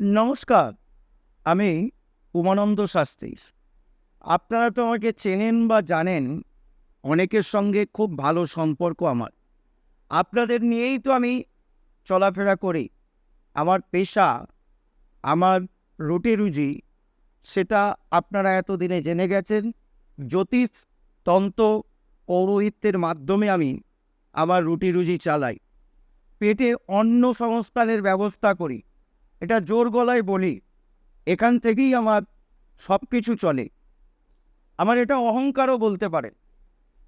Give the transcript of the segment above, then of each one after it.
নমস্কার, আমি উমানন্দ শাস্ত্রী। আপনারা তো আমাকে চেনেন বা জানেন, অনেকের সঙ্গে খুব ভালো সম্পর্ক আমার। আপনাদের নিয়েই তো আমি চলাফেরা করি। আমার পেশা, আমার রুটি রুজি, সেটা আপনারা এতদিনে জেনে গেছেন। জ্যোতিষ, তন্ত্র, পৌরোহিত্যের মাধ্যমে আমি আমার রুটি রুজি চালাই। পেটে অন্ন সংস্থানের ব্যবস্থা করি। এটা জোর গলায় বলি, এখান থেকেই আমার সব কিছু চলে। আমার এটা অহংকারও বলতে পারে।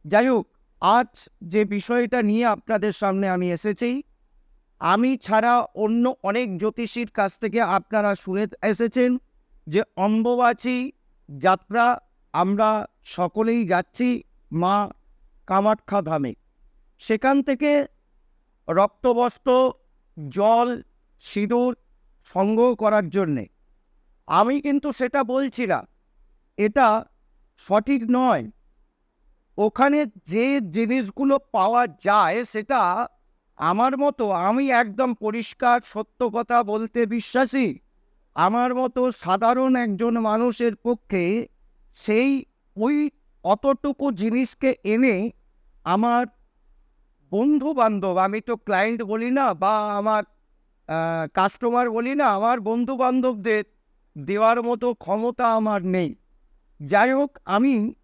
যাই হোক, আজ যে বিষয়টা নিয়ে আপনাদের সামনে আমি এসেছি, আমি ছাড়া অন্য অনেক জ্যোতিষীর কাছ থেকে আপনারা শুনে এসেছেন যে অম্বুবাচী যাত্রা আমরা সকলেই যাচ্ছি মা কামাখ্যা ধামে। সেখান থেকে রক্তবস্ত্র, জল, সিঁদুর সংগ্রহ করার জন্যে। আমি কিন্তু সেটা বলছি না। এটা সঠিক নয়। ওখানে যে জিনিসগুলো পাওয়া যায় সেটা আমার মতো, আমি একদম পরিষ্কার, সত্য কথা বলতে বিশ্বাসী। আমার মতো সাধারণ একজন মানুষের পক্ষে সেই ওই অতটুকু জিনিসকে এনে আমার বন্ধু বান্ধব আমি তো ক্লায়েন্ট বলি না, বা আমার কাস্টমার বলি না, আমার বন্ধু বান্ধবদের দেওয়ার মতো ক্ষমতা আমার নেই। যাই হোক, আমি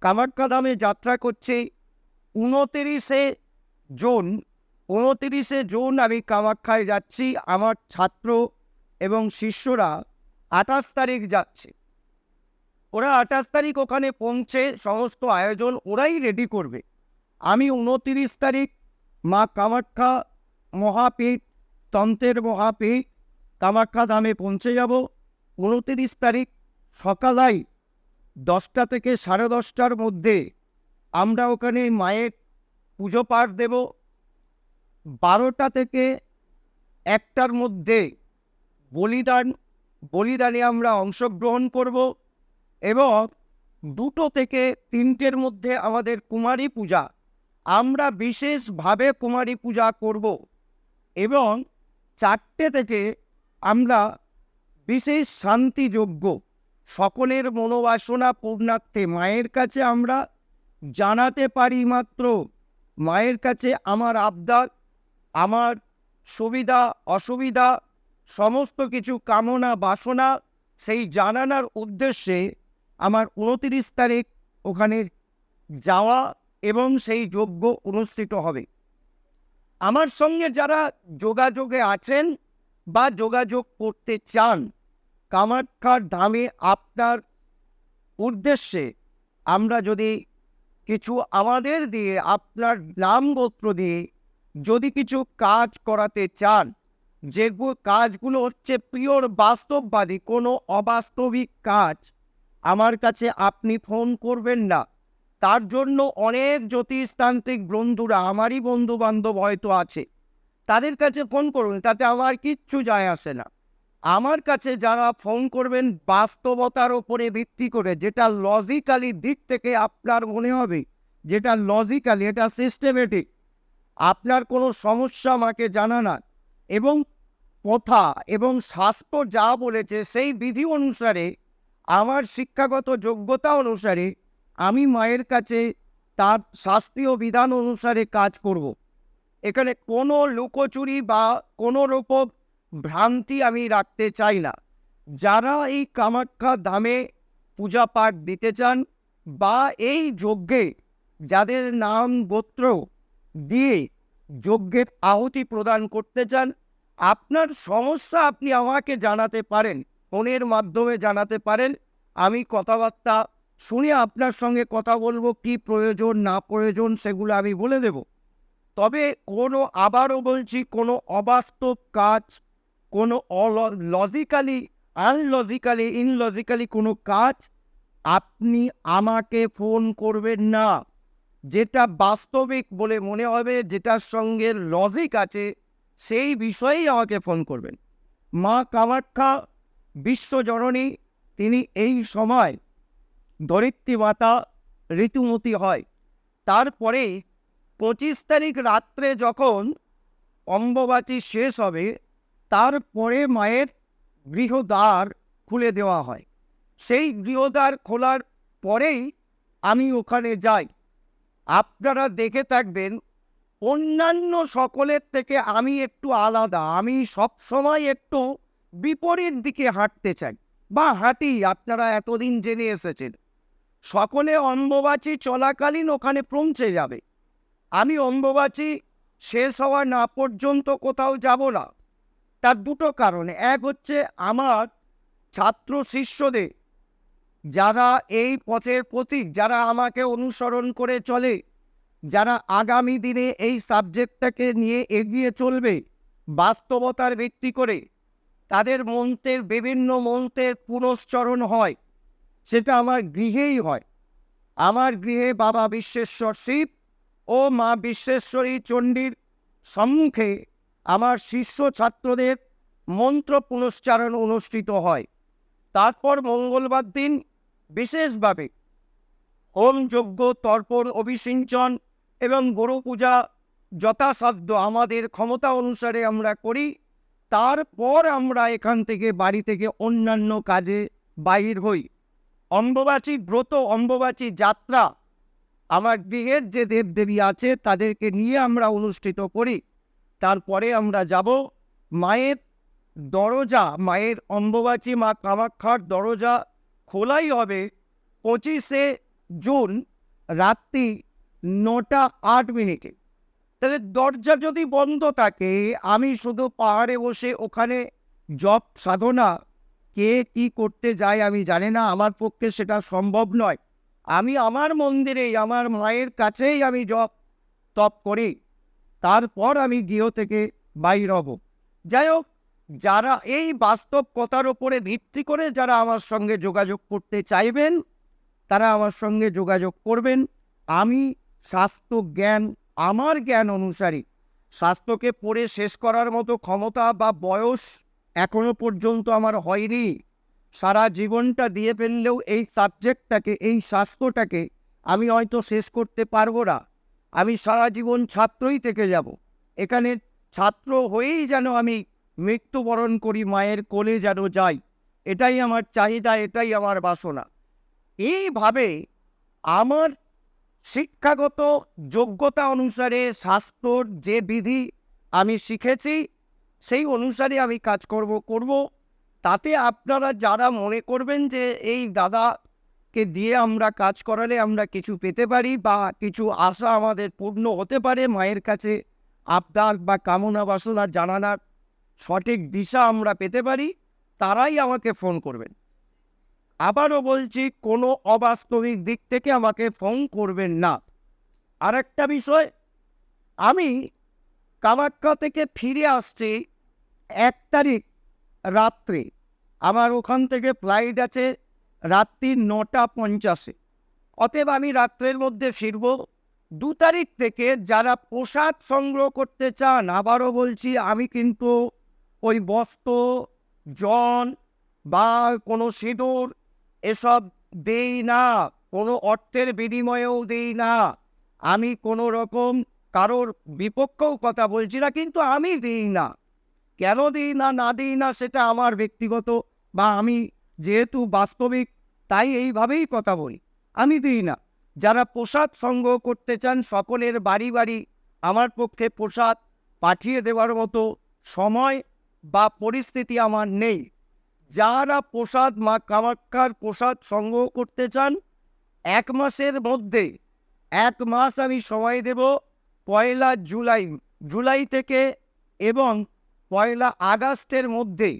কামাখ্যা ধামে যাত্রা করছি। উনতিরিশে জুন উনতিরিশে জুন আমি কামাখ্যায় যাচ্ছি, আমার ছাত্র এবং শিষ্যরা আঠাশ তারিখ যাচ্ছে। ওরা আঠাশ তারিখ ওখানে পৌঁছে সমস্ত আয়োজন ওরাই রেডি করবে। আমি উনতিরিশ তারিখ মা কামাখ্যা মহাপীঠ তন্ত্রের মহাপীঠ কামাখ্যা ধামে পৌঁছে যাব। উনতিরিশ তারিখ সকালাই দশটা থেকে সাড়ে দশটার মধ্যে আমরা ওখানে মায়ের পুজো পাঠ দেব। বারোটা থেকে একটার মধ্যে বলিদান, বলিদানে আমরা অংশগ্রহণ করব এবং দুটো থেকে তিনটের মধ্যে আমাদের কুমারী পূজা। আমরা বিশেষভাবে কুমারী পূজা করব এবং চারটে থেকে আমরা বিশেষ শান্তিযোগ্য, সকলের মনোবাসনা পূর্ণার্থে মায়ের কাছে আমরা জানাতে পারি মাত্র। মায়ের কাছে আমার আবদার, আমার সুবিধা, অসুবিধা, সমস্ত কিছু কামনা, বাসনা, সেই জানানোর উদ্দেশ্যে আমার উনতিরিশ তারিখ ওখানে যাওয়া এবং সেই যজ্ঞ অনুষ্ঠিত হবে। আমার সঙ্গে যারা যোগাযোগে আছেন বা যোগাযোগ করতে চান, কামাখ্যার ধামে আপনার উদ্দেশ্যে আমরা যদি কিছু আমাদের দিয়ে, আপনার নাম গোত্র দিয়ে যদি কিছু কাজ করাতে চান যেগুলো কাজগুলো হচ্ছে পিওর বাস্তববাদী, কোনো অবাস্তবিক কাজ, আমার কাছে আপনি ফোন করবেন না। তার জন্য অনেক জ্যোতিষতান্ত্রিক বন্ধুরা, আমারই বন্ধু বান্ধব হয়তো আছে, তাদের কাছে ফোন করুন, তাতে আমার কিচ্ছু যায় আসে না। আমার কাছে যারা ফোন করবেন, বাস্তবতার ওপরে ভিত্তি করে, যেটা লজিক্যালি দিক থেকে আপনার মনে হবে, যেটা লজিক্যালি এটা সিস্টেমেটিক আপনার কোনো সমস্যা আমাকে জানানা এবং কথা এবং শাস্ত্র যা বলেছে, সেই বিধি অনুসারে, আমার শিক্ষাগত যোগ্যতা অনুসারে আমি মায়ের কাছে তার শাস্ত্রীয় বিধান অনুসারে কাজ করব। এখানে কোনো লুকোচুরি বা কোনো রকম ভ্রান্তি আমি রাখতে চাই না যারা এই কামাখ্যা ধামে পূজা পাঠ দিতে চান বা এই যজ্ঞে যাদের নাম গোত্র দিয়ে যজ্ঞের আহুতি প্রদান করতে চান, আপনার সমস্যা আপনি আমাকে জানাতে পারেন, ফোনের মাধ্যমে জানাতে পারেন, আমি কথাবার্তা শুনে আপনার সঙ্গে কথা বলব, কি প্রয়োজন, না প্রয়োজন, সেগুলো আমি বলে দেব। তবে কোনো আবারও বলছি, কোনো অবাস্তব কাজ, কোনো লজিক্যালি আনলজিক্যালি ইনলজিক্যালি কোনো কাজ আপনি আমাকে ফোন করবেন না। যেটা বাস্তবিক বলে মনে হবে, যেটার সঙ্গে লজিক আছে, সেই বিষয়েই আমাকে ফোন করবেন। মা কামাখ্যা বিশ্বজননী তিনি এই সময় ধরিত্রী মাতা ঋতুমতি হয়। তারপরে পঁচিশ তারিখ রাত্রে যখন অম্ববাচী শেষ হবে, তারপরে মায়ের গৃহদ্বার খুলে দেওয়া হয়। সেই গৃহদ্বার খোলার পরেই আমি ওখানে যাই। আপনারা দেখে থাকবেন, অন্যান্য সকলের থেকে আমি একটু আলাদা। আমি সবসময় একটু বিপরীত দিকে হাঁটতে চাই। বা হাঁটি, আপনারা এতদিন জেনে এসেছেন। সকলে অম্ববাচী চলাকালীন ওখানে পৌঁছে যাবে। আমি অম্ববাচী শেষ হওয়া না পর্যন্ত কোথাও যাব না। তার দুটো কারণ। এক হচ্ছে আমার ছাত্র শিষ্যদের যারা এই পথের প্রতীক, যারা আমাকে অনুসরণ করে চলে, যারা আগামী দিনে এই সাবজেক্টটাকে নিয়ে এগিয়ে চলবে, বাস্তবতার ভিত্তি করে, তাদের মন্ত্রের বিভিন্ন মন্ত্রের পুনশ্চরণ হয়। সেটা আমার গৃহেই হয়। আমার গৃহে বাবা বিশ্বেশ্বর শিব ও মা বিশ্বেশ্বরী চণ্ডীর সম্মুখে আমার শিষ্য ছাত্রদের মন্ত্র পুনশ্চারণ অনুষ্ঠিত হয়। তারপর মঙ্গলবার দিন বিশেষভাবে হোম যজ্ঞ, তর্পণ, অভিসিঞ্চন এবং গরু পূজা যথাসাধ্য আমাদের ক্ষমতা অনুসারে আমরা করি। তারপর আমরা এখান থেকে বাড়ি থেকে অন্যান্য কাজে বাহির হই। অম্ববাচী, ব্রত অম্ববাচী যাত্রা আমার গৃহের যে দেবদেবী আছে তাদেরকে নিয়ে আমরা অনুষ্ঠিত করি। তারপরে আমরা যাব মায়ের দরজা, মায়ের অম্ববাচী মা কামাক্ষার দরজা খোলাই হবে পঁচিশে জুন রাত্রি নটা আট মিনিটে। তাহলে দরজা যদি বন্ধ থাকে, আমি শুধু পাহাড়ে বসে ওখানে জপ সাধনা কে কি করতে যায় আমি জানি না, আমার পক্ষে সেটা সম্ভব নয়। আমি আমার মন্দিরেই, আমার মায়ের কাছেই আমি জপ তপ করি। তারপর আমি গৃহ থেকে বাইর হব। যাই হোক, যারা এই বাস্তব কথার ওপরে ভিত্তি করে যারা আমার সঙ্গে যোগাযোগ করতে চাইবেন, তারা আমার সঙ্গে যোগাযোগ করবেন। আমি স্বাস্থ্য জ্ঞান, আমার জ্ঞান অনুসারী। স্বাস্থ্যকে পড়ে শেষ করার মতো ক্ষমতা বা বয়স এখনও পর্যন্ত আমার হয়নি। সারা জীবনটা দিয়ে ফেললেও এই সাবজেক্টটাকে এই স্বাস্থ্যটাকে আমি হয়তো শেষ করতে পারব না। আমি সারা জীবন ছাত্রই থেকে যাব। এখানে ছাত্র হয়েই যেন আমি মৃত্যুবরণ করি, মায়ের কোলে যেন যাই। এটাই আমার চাহিদা, এটাই আমার বাসনা। এইভাবে আমার শিক্ষাগত যোগ্যতা অনুসারে স্বাস্থ্যর যে বিধি আমি শিখেছি সেই অনুসারে আমি কাজ করব করব। তাতে আপনারা যারা মনে করবেন যে এই দাদাকে দিয়ে আমরা কাজ করালে আমরা কিছু পেতে পারি বা কিছু আশা আমাদের পূর্ণ হতে পারে, মায়ের কাছে আবদার বা কামনা বাসনা জানানোর সঠিক দিশা আমরা পেতে পারি, তারাই আমাকে ফোন করবেন। আবারও বলছি, কোনো অবাস্তবিক দিক থেকে আমাকে ফোন করবেন না। আর একটা বিষয়, আমি কামাখ্যা থেকে ফিরে আসছি এক তারিখ রাত্রে আমার ওখান থেকে ফ্লাইট আছে রাত্রি নটা পঞ্চাশে। অতএব আমি রাত্রের মধ্যে ফিরব। দু তারিখ থেকে যারা প্রসাদ সংগ্রহ করতে চান, আবারও বলছি, আমি কিন্তু ওই বস্ত্র জন বা কোনো সিঁদুর এসব দেই না, কোনো অর্থের বিনিময়েও দেই না। আমি কোনো রকম কারোর বিপক্ষেও কথা বলছি না, কিন্তু আমি দিই না। কেন দিই না না দিই না সেটা আমার ব্যক্তিগত বা আমি যেহেতু বাস্তবিক, তাই এইভাবেই কথা বলি। আমি দিই না। যারা প্রসাদ সংগ্রহ করতে চান, সকলের বাড়ি বাড়ি আমার পক্ষে প্রসাদ পাঠিয়ে দেওয়ার মতো সময় বা পরিস্থিতি আমার নেই। যারা প্রসাদ, মা কামাক্ষার প্রসাদ সংগ্রহ করতে চান, এক মাসের মধ্যে, এক মাস আমি সময় দেব পয়লা জুলাই জুলাই থেকে এবং পয়লা আগস্টের মধ্যে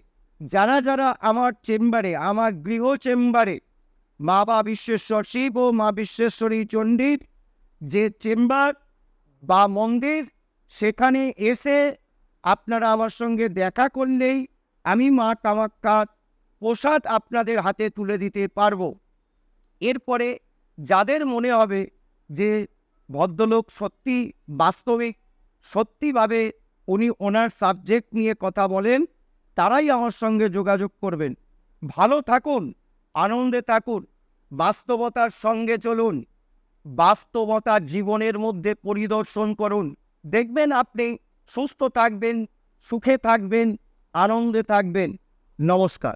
যারা যারা আমার চেম্বারে, আমার গৃহ চেম্বারে, মা বা বিশ্বেশ্বর শিব ও মা বিশ্বেশ্বরী চণ্ডীর যে চেম্বার বা মন্দির, সেখানে এসে আপনারা আমার সঙ্গে দেখা করলেই আমি মা কামাক্ষার প্রসাদ আপনাদের হাতে তুলে দিতে পারব। এরপরে যাদের মনে হবে যে ভদ্রলোক সত্যি বাস্তবিক, সত্যিভাবে উনি ওনার সাবজেক্ট নিয়ে কথা বলেন, তারাই আমার সঙ্গে যোগাযোগ করবেন। ভালো থাকুন, আনন্দে থাকুন, বাস্তবতার সঙ্গে চলুন, বাস্তবতা জীবনের মধ্যে পরিদর্শন করুন। দেখবেন আপনি সুস্থ থাকবেন, সুখে থাকবেন, আনন্দে থাকবেন। নমস্কার।